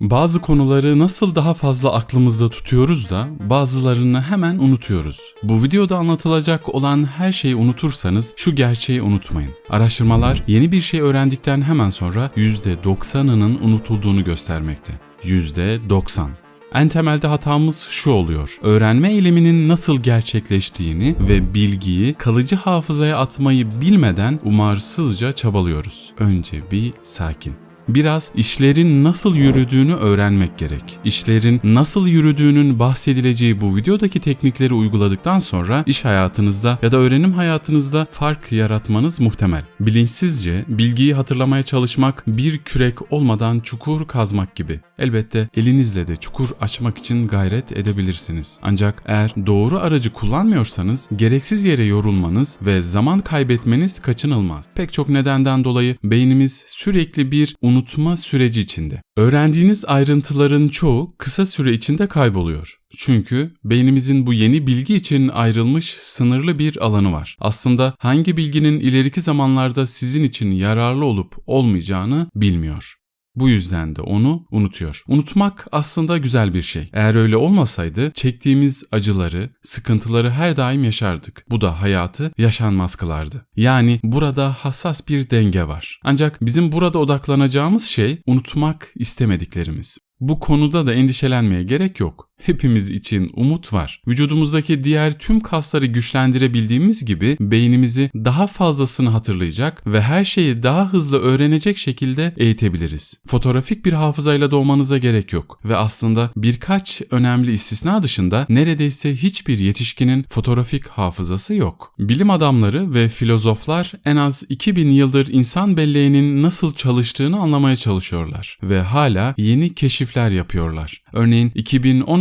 Bazı konuları nasıl daha fazla aklımızda tutuyoruz da bazılarını hemen unutuyoruz. Bu videoda anlatılacak olan her şeyi unutursanız şu gerçeği unutmayın. Araştırmalar yeni bir şey öğrendikten hemen sonra %90'ının unutulduğunu göstermekte. %90. En temelde hatamız şu oluyor. Öğrenme eyleminin nasıl gerçekleştiğini ve bilgiyi kalıcı hafızaya atmayı bilmeden umarsızca çabalıyoruz. Önce bir sakin. Biraz işlerin nasıl yürüdüğünü öğrenmek gerek. İşlerin nasıl yürüdüğünün bahsedileceği bu videodaki teknikleri uyguladıktan sonra iş hayatınızda ya da öğrenim hayatınızda fark yaratmanız muhtemel. Bilinçsizce bilgiyi hatırlamaya çalışmak bir kürek olmadan çukur kazmak gibi. Elbette elinizle de çukur açmak için gayret edebilirsiniz. Ancak eğer doğru aracı kullanmıyorsanız gereksiz yere yorulmanız ve zaman kaybetmeniz kaçınılmaz. Pek çok nedenden dolayı beynimiz sürekli bir unutma süreci içinde. Öğrendiğiniz ayrıntıların çoğu kısa süre içinde kayboluyor. Çünkü beynimizin bu yeni bilgi için ayrılmış sınırlı bir alanı var. Aslında hangi bilginin ileriki zamanlarda sizin için yararlı olup olmayacağını bilmiyor. Bu yüzden de onu unutuyor. Unutmak aslında güzel bir şey. Eğer öyle olmasaydı çektiğimiz acıları, sıkıntıları her daim yaşardık. Bu da hayatı yaşanmaz kılardı. Yani burada hassas bir denge var. Ancak bizim burada odaklanacağımız şey unutmak istemediklerimiz. Bu konuda da endişelenmeye gerek yok. Hepimiz için umut var. Vücudumuzdaki diğer tüm kasları güçlendirebildiğimiz gibi beynimizi daha fazlasını hatırlayacak ve her şeyi daha hızlı öğrenecek şekilde eğitebiliriz. Fotoğrafik bir hafızayla doğmanıza gerek yok ve aslında birkaç önemli istisna dışında neredeyse hiçbir yetişkinin fotoğrafik hafızası yok. Bilim adamları ve filozoflar en az 2000 yıldır insan belleğinin nasıl çalıştığını anlamaya çalışıyorlar ve hala yeni keşifler yapıyorlar. Örneğin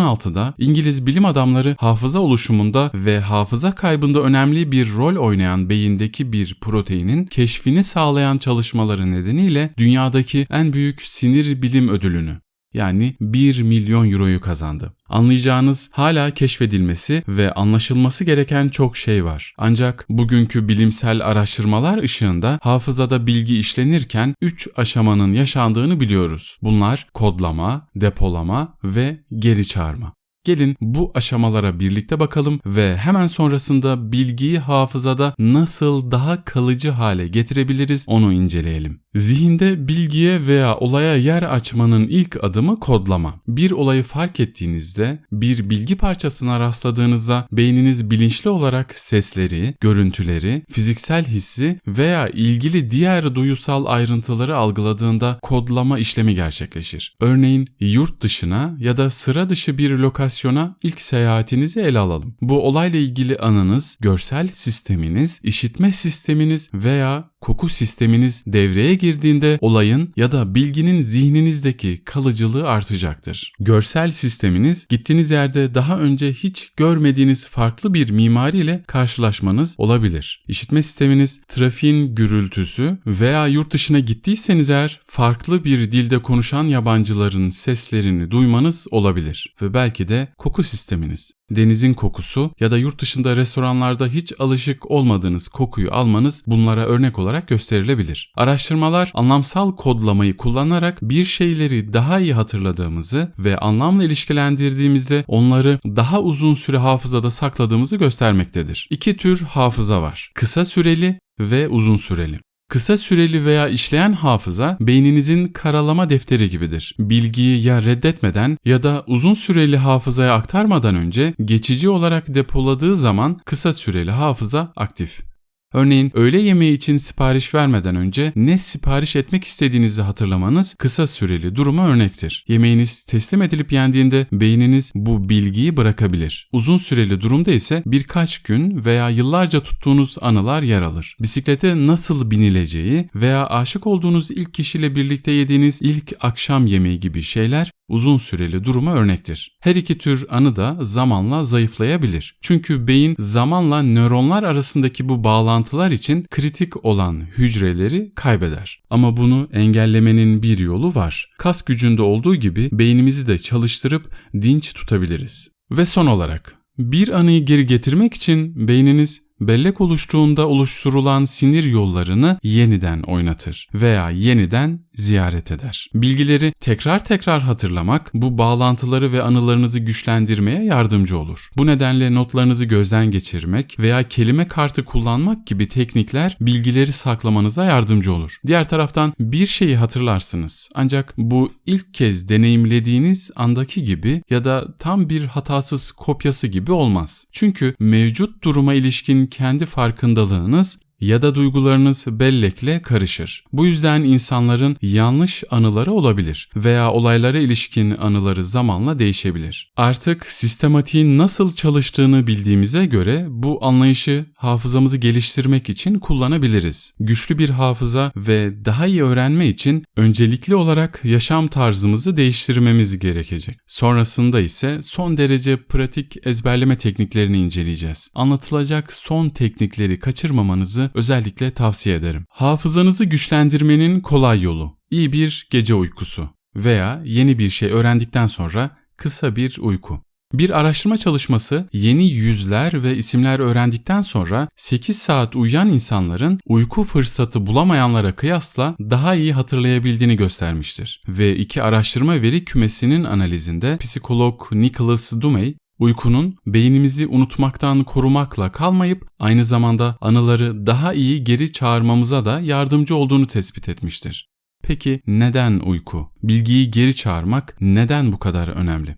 2016'da İngiliz bilim adamları hafıza oluşumunda ve hafıza kaybında önemli bir rol oynayan beyindeki bir proteinin keşfini sağlayan çalışmaları nedeniyle dünyadaki en büyük sinir bilim ödülünü yani 1 milyon euroyu kazandı. Anlayacağınız hala keşfedilmesi ve anlaşılması gereken çok şey var. Ancak bugünkü bilimsel araştırmalar ışığında hafızada bilgi işlenirken 3 aşamanın yaşandığını biliyoruz. Bunlar kodlama, depolama ve geri çağırma. Gelin bu aşamalara birlikte bakalım ve hemen sonrasında bilgiyi hafızada nasıl daha kalıcı hale getirebiliriz onu inceleyelim. Zihinde bilgiye veya olaya yer açmanın ilk adımı kodlama. Bir olayı fark ettiğinizde, bir bilgi parçasına rastladığınızda beyniniz bilinçli olarak sesleri, görüntüleri, fiziksel hissi veya ilgili diğer duyusal ayrıntıları algıladığında kodlama işlemi gerçekleşir. Örneğin yurt dışına ya da sıra dışı bir lokasyona ilk seyahatinizi ele alalım. Bu olayla ilgili anınız, görsel sisteminiz, işitme sisteminiz veya koku sisteminiz devreye girdiğinde olayın ya da bilginin zihninizdeki kalıcılığı artacaktır. Görsel sisteminiz gittiğiniz yerde daha önce hiç görmediğiniz farklı bir mimari ile karşılaşmanız olabilir. İşitme sisteminiz trafiğin gürültüsü veya yurt dışına gittiyseniz eğer farklı bir dilde konuşan yabancıların seslerini duymanız olabilir ve belki de koku sisteminiz denizin kokusu ya da yurt dışında restoranlarda hiç alışık olmadığınız kokuyu almanız bunlara örnek olarak gösterilebilir. Araştırmalar anlamsal kodlamayı kullanarak bir şeyleri daha iyi hatırladığımızı ve anlamla ilişkilendirdiğimizde onları daha uzun süre hafızada sakladığımızı göstermektedir. İki tür hafıza var. Kısa süreli ve uzun süreli. Kısa süreli veya işleyen hafıza beyninizin karalama defteri gibidir. Bilgiyi ya reddetmeden ya da uzun süreli hafızaya aktarmadan önce geçici olarak depoladığı zaman kısa süreli hafıza aktif. Örneğin öğle yemeği için sipariş vermeden önce ne sipariş etmek istediğinizi hatırlamanız kısa süreli duruma örnektir. Yemeğiniz teslim edilip yendiğinde beyniniz bu bilgiyi bırakabilir. Uzun süreli durumda ise birkaç gün veya yıllarca tuttuğunuz anılar yer alır. Bisiklete nasıl binileceği veya aşık olduğunuz ilk kişiyle birlikte yediğiniz ilk akşam yemeği gibi şeyler uzun süreli duruma örnektir. Her iki tür anı da zamanla zayıflayabilir. Çünkü beyin zamanla nöronlar arasındaki bu bağlantılar için kritik olan hücreleri kaybeder. Ama bunu engellemenin bir yolu var. Kas gücünde olduğu gibi beynimizi de çalıştırıp dinç tutabiliriz. Ve son olarak bir anıyı geri getirmek için beyniniz bellek oluştuğunda oluşturulan sinir yollarını yeniden oynatır veya yeniden ziyaret eder. Bilgileri tekrar tekrar hatırlamak bu bağlantıları ve anılarınızı güçlendirmeye yardımcı olur. Bu nedenle notlarınızı gözden geçirmek veya kelime kartı kullanmak gibi teknikler bilgileri saklamanıza yardımcı olur. Diğer taraftan bir şeyi hatırlarsınız ancak bu ilk kez deneyimlediğiniz andaki gibi ya da tam bir hatasız kopyası gibi olmaz. Çünkü mevcut duruma ilişkin kendi farkındalığınız ya da duygularınız bellekle karışır. Bu yüzden insanların yanlış anıları olabilir veya olaylara ilişkin anıları zamanla değişebilir. Artık sistematiğin nasıl çalıştığını bildiğimize göre bu anlayışı hafızamızı geliştirmek için kullanabiliriz. Güçlü bir hafıza ve daha iyi öğrenme için öncelikli olarak yaşam tarzımızı değiştirmemiz gerekecek. Sonrasında ise son derece pratik ezberleme tekniklerini inceleyeceğiz. Anlatılacak son teknikleri kaçırmamanızı özellikle tavsiye ederim. Hafızanızı güçlendirmenin kolay yolu. İyi bir gece uykusu veya yeni bir şey öğrendikten sonra kısa bir uyku. Bir araştırma çalışması yeni yüzler ve isimler öğrendikten sonra 8 saat uyuyan insanların uyku fırsatı bulamayanlara kıyasla daha iyi hatırlayabildiğini göstermiştir. Ve iki araştırma veri kümesinin analizinde psikolog Nicholas Dumey Uykunun beynimizi unutmaktan korumakla kalmayıp aynı zamanda anıları daha iyi geri çağırmamıza da yardımcı olduğunu tespit etmiştir. Peki neden uyku? Bilgiyi geri çağırmak neden bu kadar önemli?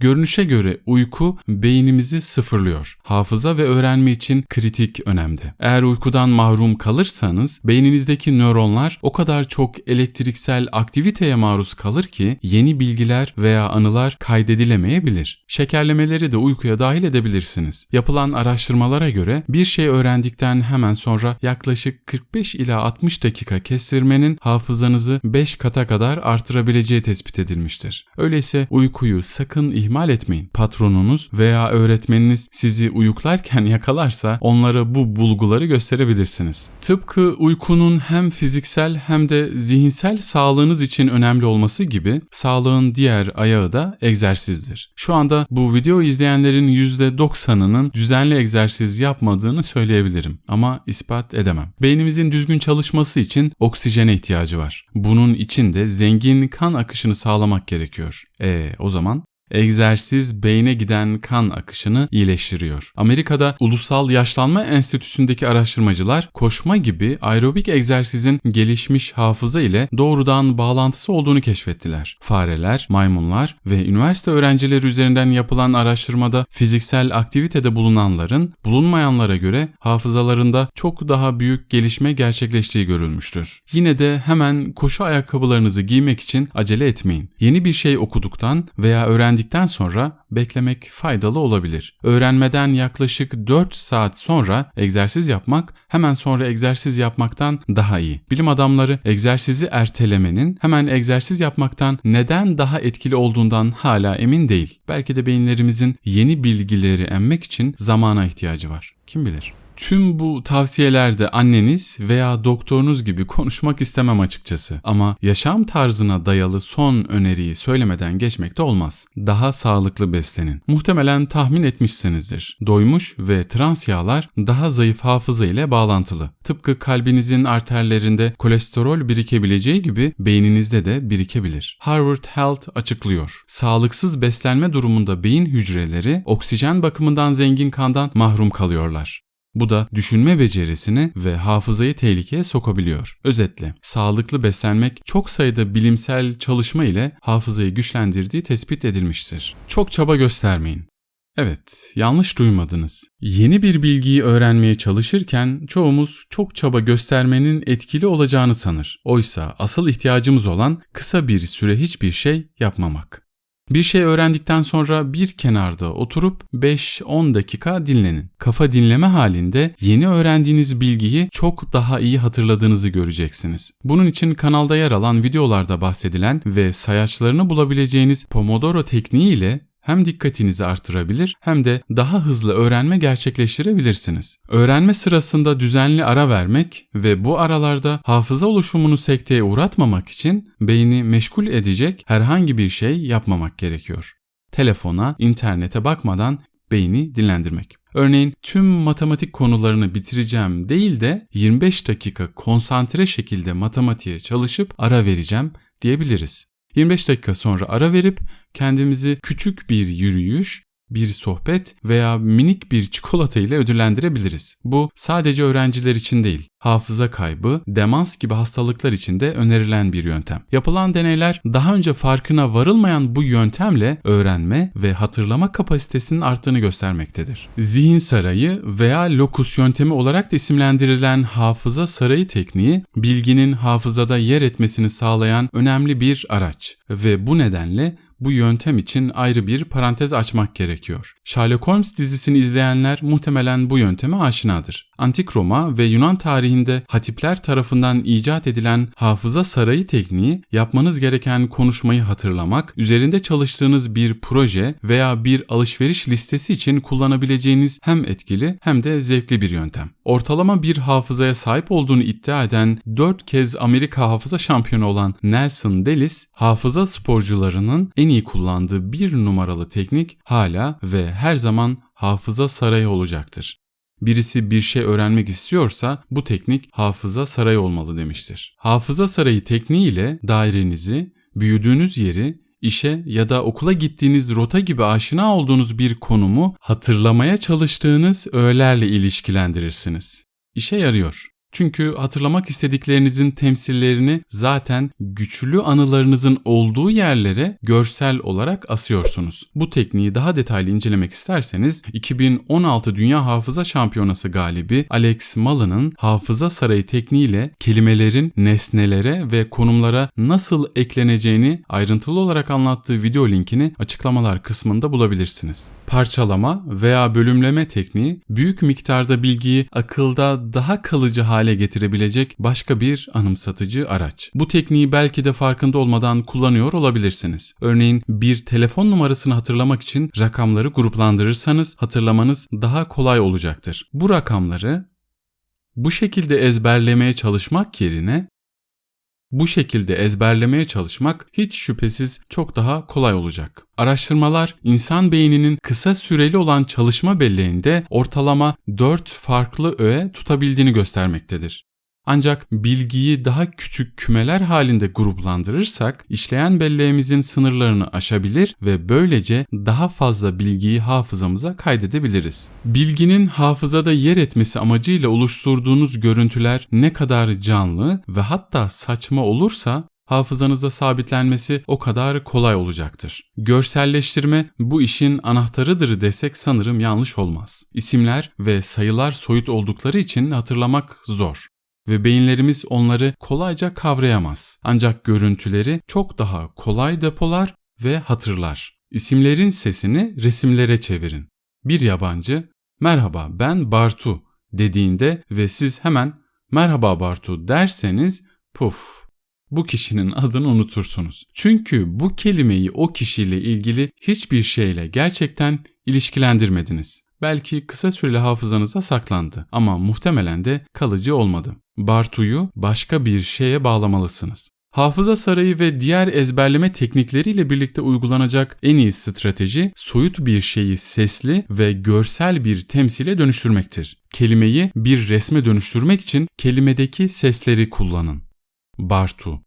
Görünüşe göre uyku beynimizi sıfırlıyor. Hafıza ve öğrenme için kritik önemde. Eğer uykudan mahrum kalırsanız beyninizdeki nöronlar o kadar çok elektriksel aktiviteye maruz kalır ki yeni bilgiler veya anılar kaydedilemeyebilir. Şekerlemeleri de uykuya dahil edebilirsiniz. Yapılan araştırmalara göre bir şey öğrendikten hemen sonra yaklaşık 45 ila 60 dakika kestirmenin hafızanızı 5 kata kadar artırabileceği tespit edilmiştir. Öyleyse uykuyu sakın ihmal ihmal etmeyin. Patronunuz veya öğretmeniniz sizi uyuklarken yakalarsa onlara bu bulguları gösterebilirsiniz. Tıpkı uykunun hem fiziksel hem de zihinsel sağlığınız için önemli olması gibi sağlığın diğer ayağı da egzersizdir. Şu anda bu video izleyenlerin %90'ının düzenli egzersiz yapmadığını söyleyebilirim ama ispat edemem. Beynimizin düzgün çalışması için oksijene ihtiyacı var. Bunun için de zengin kan akışını sağlamak gerekiyor. E o zaman egzersiz beyne giden kan akışını iyileştiriyor. Amerika'da Ulusal Yaşlanma Enstitüsü'ndeki araştırmacılar koşma gibi aerobik egzersizin gelişmiş hafıza ile doğrudan bağlantısı olduğunu keşfettiler. Fareler, maymunlar ve üniversite öğrencileri üzerinden yapılan araştırmada fiziksel aktivitede bulunanların bulunmayanlara göre hafızalarında çok daha büyük gelişme gerçekleştiği görülmüştür. Yine de hemen koşu ayakkabılarınızı giymek için acele etmeyin. Yeni bir şey okuduktan veya öğrendikten öğrendikten sonra beklemek faydalı olabilir. Öğrenmeden yaklaşık 4 saat sonra egzersiz yapmak hemen sonra egzersiz yapmaktan daha iyi. Bilim adamları egzersizi ertelemenin hemen egzersiz yapmaktan neden daha etkili olduğundan hala emin değil. Belki de beyinlerimizin yeni bilgileri emmek için zamana ihtiyacı var. Kim bilir? Tüm bu tavsiyelerde anneniz veya doktorunuz gibi konuşmak istemem açıkçası. Ama yaşam tarzına dayalı son öneriyi söylemeden geçmek de olmaz. Daha sağlıklı beslenin. Muhtemelen tahmin etmişsinizdir. Doymuş ve trans yağlar daha zayıf hafıza ile bağlantılı. Tıpkı kalbinizin arterlerinde kolesterol birikebileceği gibi beyninizde de birikebilir. Harvard Health açıklıyor. Sağlıksız beslenme durumunda beyin hücreleri oksijen bakımından zengin kandan mahrum kalıyorlar. Bu da düşünme becerisini ve hafızayı tehlikeye sokabiliyor. Özetle, sağlıklı beslenmek çok sayıda bilimsel çalışma ile hafızayı güçlendirdiği tespit edilmiştir. Çok çaba göstermeyin. Evet, yanlış duymadınız. Yeni bir bilgiyi öğrenmeye çalışırken çoğumuz çok çaba göstermenin etkili olacağını sanır. Oysa asıl ihtiyacımız olan kısa bir süre hiçbir şey yapmamak. Bir şey öğrendikten sonra bir kenarda oturup 5-10 dakika dinlenin. Kafa dinleme halinde yeni öğrendiğiniz bilgiyi çok daha iyi hatırladığınızı göreceksiniz. Bunun için kanalda yer alan videolarda bahsedilen ve sayaçlarını bulabileceğiniz Pomodoro tekniği ile hem dikkatinizi artırabilir hem de daha hızlı öğrenme gerçekleştirebilirsiniz. Öğrenme sırasında düzenli ara vermek ve bu aralarda hafıza oluşumunu sekteye uğratmamak için beyni meşgul edecek herhangi bir şey yapmamak gerekiyor. Telefona, internete bakmadan beyni dinlendirmek. Örneğin tüm matematik konularını bitireceğim değil de 25 dakika konsantre şekilde matematiğe çalışıp ara vereceğim diyebiliriz. 25 dakika sonra ara verip kendimizi küçük bir yürüyüş, bir sohbet veya minik bir çikolata ile ödüllendirebiliriz. Bu sadece öğrenciler için değil, hafıza kaybı, demans gibi hastalıklar için de önerilen bir yöntem. Yapılan deneyler daha önce farkına varılmayan bu yöntemle öğrenme ve hatırlama kapasitesinin arttığını göstermektedir. Zihin sarayı veya lokus yöntemi olarak da isimlendirilen hafıza sarayı tekniği bilginin hafızada yer etmesini sağlayan önemli bir araç ve bu nedenle bu yöntem için ayrı bir parantez açmak gerekiyor. Sherlock Holmes dizisini izleyenler muhtemelen bu yönteme aşinadır. Antik Roma ve Yunan tarihinde hatipler tarafından icat edilen hafıza sarayı tekniği yapmanız gereken konuşmayı hatırlamak, üzerinde çalıştığınız bir proje veya bir alışveriş listesi için kullanabileceğiniz hem etkili hem de zevkli bir yöntem. Ortalama bir hafızaya sahip olduğunu iddia eden 4 kez Amerika hafıza şampiyonu olan Nelson Delis, hafıza sporcularının en iyi kullandığı bir numaralı teknik hala ve her zaman hafıza sarayı olacaktır. Birisi bir şey öğrenmek istiyorsa bu teknik hafıza sarayı olmalı demiştir. Hafıza sarayı tekniği ile dairenizi, büyüdüğünüz yeri, işe ya da okula gittiğiniz rota gibi aşina olduğunuz bir konumu hatırlamaya çalıştığınız öğelerle ilişkilendirirsiniz. İşe yarıyor. Çünkü hatırlamak istediklerinizin temsillerini zaten güçlü anılarınızın olduğu yerlere görsel olarak asıyorsunuz. Bu tekniği daha detaylı incelemek isterseniz 2016 Dünya Hafıza Şampiyonası galibi Alex Malın'ın hafıza sarayı tekniğiyle kelimelerin nesnelere ve konumlara nasıl ekleneceğini ayrıntılı olarak anlattığı video linkini açıklamalar kısmında bulabilirsiniz. Parçalama veya bölümleme tekniği büyük miktarda bilgiyi akılda daha kalıcı hale getirebilecek başka bir anımsatıcı araç. Bu tekniği belki de farkında olmadan kullanıyor olabilirsiniz. Örneğin bir telefon numarasını hatırlamak için rakamları gruplandırırsanız hatırlamanız daha kolay olacaktır. Bu rakamları bu şekilde ezberlemeye çalışmak yerine bu şekilde ezberlemeye çalışmak hiç şüphesiz çok daha kolay olacak. Araştırmalar insan beyninin kısa süreli olan çalışma belleğinde ortalama 4 farklı öğe tutabildiğini göstermektedir. Ancak bilgiyi daha küçük kümeler halinde gruplandırırsak işleyen belleğimizin sınırlarını aşabilir ve böylece daha fazla bilgiyi hafızamıza kaydedebiliriz. Bilginin hafızada yer etmesi amacıyla oluşturduğunuz görüntüler ne kadar canlı ve hatta saçma olursa hafızanızda sabitlenmesi o kadar kolay olacaktır. Görselleştirme bu işin anahtarıdır desek sanırım yanlış olmaz. İsimler ve sayılar soyut oldukları için hatırlamak zor ve beyinlerimiz onları kolayca kavrayamaz. Ancak görüntüleri çok daha kolay depolar ve hatırlar. İsimlerin sesini resimlere çevirin. Bir yabancı "Merhaba ben Bartu" dediğinde ve siz hemen "Merhaba Bartu" derseniz puf bu kişinin adını unutursunuz. Çünkü bu kelimeyi o kişiyle ilgili hiçbir şeyle gerçekten ilişkilendirmediniz. Belki kısa süreli hafızanıza saklandı ama muhtemelen de kalıcı olmadı. Bartu'yu başka bir şeye bağlamalısınız. Hafıza sarayı ve diğer ezberleme teknikleriyle birlikte uygulanacak en iyi strateji soyut bir şeyi sesli ve görsel bir temsile dönüştürmektir. Kelimeyi bir resme dönüştürmek için kelimedeki sesleri kullanın. Bartu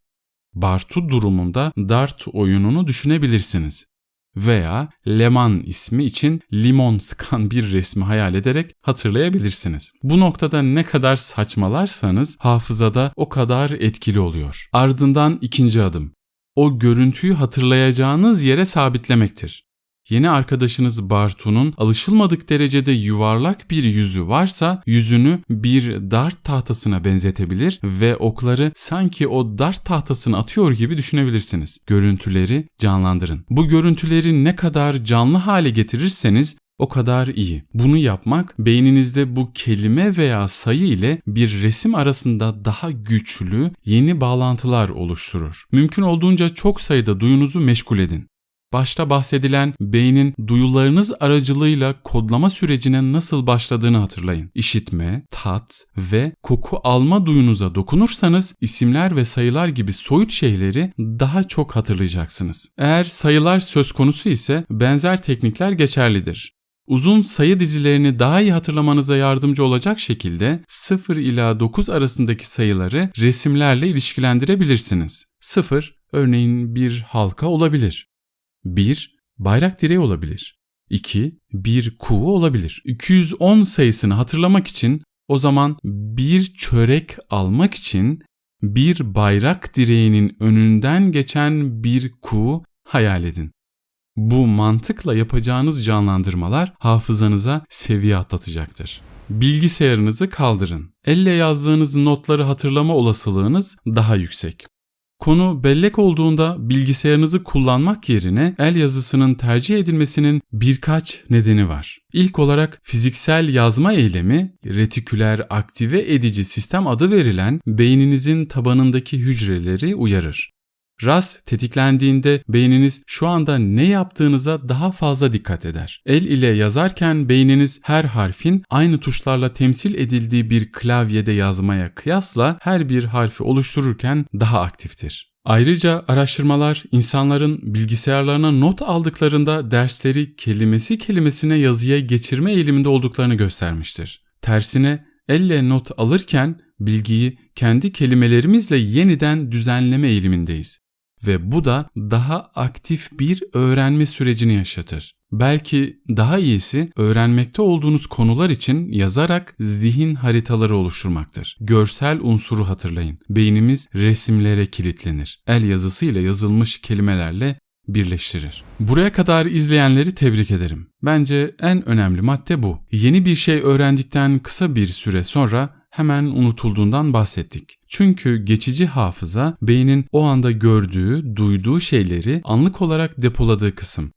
Bartu durumunda dart oyununu düşünebilirsiniz veya Leman ismi için limon sıkan bir resmi hayal ederek hatırlayabilirsiniz. Bu noktada ne kadar saçmalarsanız hafızada o kadar etkili oluyor. Ardından ikinci adım. O görüntüyü hatırlayacağınız yere sabitlemektir. Yeni arkadaşınız Bartu'nun alışılmadık derecede yuvarlak bir yüzü varsa yüzünü bir dart tahtasına benzetebilir ve okları sanki o dart tahtasına atıyor gibi düşünebilirsiniz. Görüntüleri canlandırın. Bu görüntüleri ne kadar canlı hale getirirseniz o kadar iyi. Bunu yapmak beyninizde bu kelime veya sayı ile bir resim arasında daha güçlü yeni bağlantılar oluşturur. Mümkün olduğunca çok sayıda duyunuzu meşgul edin. Başta bahsedilen beynin duyularınız aracılığıyla kodlama sürecine nasıl başladığını hatırlayın. İşitme, tat ve koku alma duyunuza dokunursanız isimler ve sayılar gibi soyut şeyleri daha çok hatırlayacaksınız. Eğer sayılar söz konusu ise benzer teknikler geçerlidir. Uzun sayı dizilerini daha iyi hatırlamanıza yardımcı olacak şekilde 0 ila 9 arasındaki sayıları resimlerle ilişkilendirebilirsiniz. 0 örneğin bir halka olabilir. 1 bayrak direği olabilir. 2 bir kuğu olabilir. 210 sayısını hatırlamak için o zaman bir çörek almak için bir bayrak direğinin önünden geçen bir kuğu hayal edin. Bu mantıkla yapacağınız canlandırmalar hafızanıza seviye atlatacaktır. Bilgisayarınızı kaldırın. Elle yazdığınız notları hatırlama olasılığınız daha yüksek. Konu bellek olduğunda bilgisayarınızı kullanmak yerine el yazısının tercih edilmesinin birkaç nedeni var. İlk olarak fiziksel yazma eylemi retiküler aktive edici sistem adı verilen beyninizin tabanındaki hücreleri uyarır. RAS tetiklendiğinde beyniniz şu anda ne yaptığınıza daha fazla dikkat eder. El ile yazarken beyniniz her harfin aynı tuşlarla temsil edildiği bir klavyede yazmaya kıyasla her bir harfi oluştururken daha aktiftir. Ayrıca araştırmalar insanların bilgisayarlarına not aldıklarında dersleri kelimesi kelimesine yazıya geçirme eğiliminde olduklarını göstermiştir. Tersine elle not alırken bilgiyi kendi kelimelerimizle yeniden düzenleme eğilimindeyiz ve bu da daha aktif bir öğrenme sürecini yaşatır. Belki daha iyisi öğrenmekte olduğunuz konular için yazarak zihin haritaları oluşturmaktır. Görsel unsuru hatırlayın. Beynimiz resimlere kilitlenir. El yazısıyla yazılmış kelimelerle birleştirir. Buraya kadar izleyenleri tebrik ederim. Bence en önemli madde bu. Yeni bir şey öğrendikten kısa bir süre sonra hemen unutulduğundan bahsettik. Çünkü geçici hafıza beynin o anda gördüğü, duyduğu şeyleri anlık olarak depoladığı kısım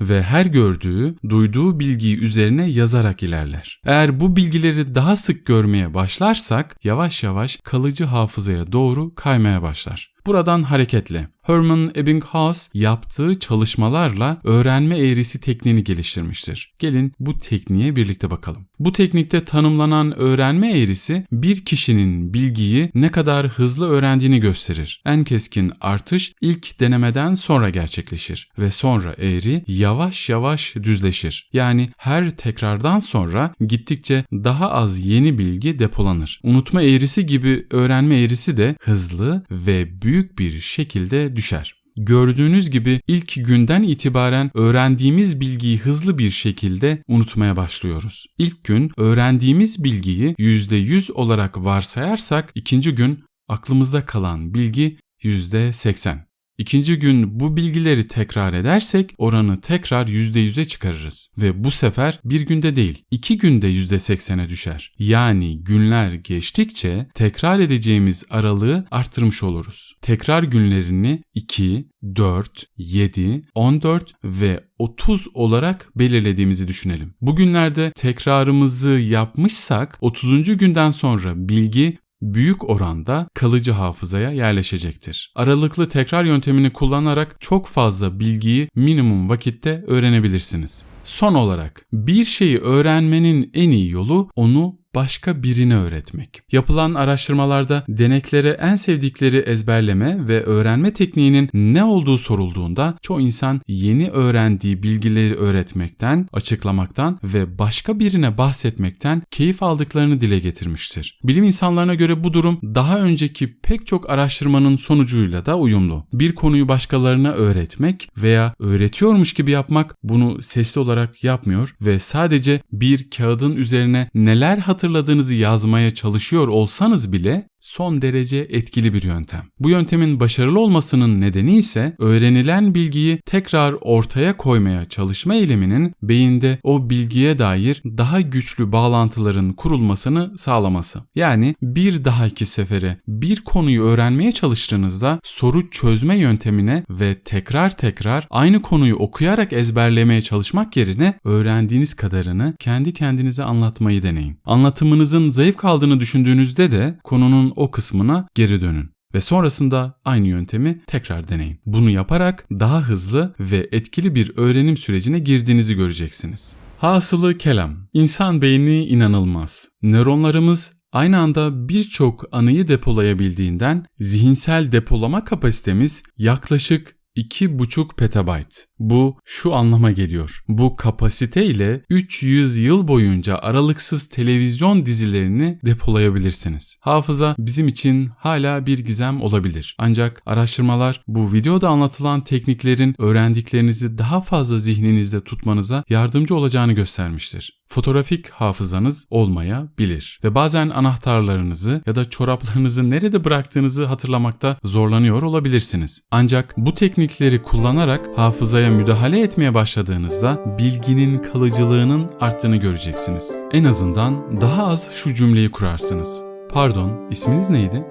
ve her gördüğü, duyduğu bilgiyi üzerine yazarak ilerler. Eğer bu bilgileri daha sık görmeye başlarsak yavaş yavaş kalıcı hafızaya doğru kaymaya başlar. Buradan hareketle Herman Ebbinghaus yaptığı çalışmalarla öğrenme eğrisi tekniğini geliştirmiştir. Gelin bu tekniğe birlikte bakalım. Bu teknikte tanımlanan öğrenme eğrisi bir kişinin bilgiyi ne kadar hızlı öğrendiğini gösterir. En keskin artış ilk denemeden sonra gerçekleşir ve sonra eğri yavaş yavaş düzleşir. Yani her tekrardan sonra gittikçe daha az yeni bilgi depolanır. Unutma eğrisi gibi öğrenme eğrisi de hızlı ve büyük bir şekilde düşer. Gördüğünüz gibi ilk günden itibaren öğrendiğimiz bilgiyi hızlı bir şekilde unutmaya başlıyoruz. İlk gün öğrendiğimiz bilgiyi %100 olarak varsayarsak ikinci gün aklımızda kalan bilgi %80. İkinci gün bu bilgileri tekrar edersek oranı tekrar %100'e çıkarırız. Ve bu sefer bir günde değil iki günde %80'e düşer. Yani günler geçtikçe tekrar edeceğimiz aralığı arttırmış oluruz. Tekrar günlerini 2, 4, 7, 14 ve 30 olarak belirlediğimizi düşünelim. Bugünlerde tekrarımızı yapmışsak 30. günden sonra bilgi büyük oranda kalıcı hafızaya yerleşecektir. Aralıklı tekrar yöntemini kullanarak çok fazla bilgiyi minimum vakitte öğrenebilirsiniz. Son olarak bir şeyi öğrenmenin en iyi yolu onu başka birine öğretmek. Yapılan araştırmalarda deneklere en sevdikleri ezberleme ve öğrenme tekniğinin ne olduğu sorulduğunda çoğu insan yeni öğrendiği bilgileri öğretmekten, açıklamaktan ve başka birine bahsetmekten keyif aldıklarını dile getirmiştir. Bilim insanlarına göre bu durum daha önceki pek çok araştırmanın sonucuyla da uyumlu. Bir konuyu başkalarına öğretmek veya öğretiyormuş gibi yapmak bunu sesli olarak yapmıyor ve sadece bir kağıdın üzerine neler hatırladığını hatırladığınızı yazmaya çalışıyor olsanız bile son derece etkili bir yöntem. Bu yöntemin başarılı olmasının nedeni ise öğrenilen bilgiyi tekrar ortaya koymaya çalışma eyleminin beyinde o bilgiye dair daha güçlü bağlantıların kurulmasını sağlaması. Yani bir dahaki sefere bir konuyu öğrenmeye çalıştığınızda soru çözme yöntemine ve tekrar tekrar aynı konuyu okuyarak ezberlemeye çalışmak yerine öğrendiğiniz kadarını kendi kendinize anlatmayı deneyin. Anlatımınızın zayıf kaldığını düşündüğünüzde de konunun o kısmına geri dönün ve sonrasında aynı yöntemi tekrar deneyin. Bunu yaparak daha hızlı ve etkili bir öğrenim sürecine girdiğinizi göreceksiniz. Hasılı kelam. İnsan beyni inanılmaz. Nöronlarımız aynı anda birçok anıyı depolayabildiğinden zihinsel depolama kapasitemiz yaklaşık 2,5 petabayt. Bu şu anlama geliyor. Bu kapasite ile 300 yıl boyunca aralıksız televizyon dizilerini depolayabilirsiniz. Hafıza bizim için hala bir gizem olabilir. Ancak araştırmalar bu videoda anlatılan tekniklerin öğrendiklerinizi daha fazla zihninizde tutmanıza yardımcı olacağını göstermiştir. Fotoğrafik hafızanız olmayabilir ve bazen anahtarlarınızı ya da çoraplarınızı nerede bıraktığınızı hatırlamakta zorlanıyor olabilirsiniz. Ancak bu teknikleri kullanarak hafızaya müdahale etmeye başladığınızda bilginin kalıcılığının arttığını göreceksiniz. En azından daha az şu cümleyi kurarsınız. Pardon, isminiz neydi?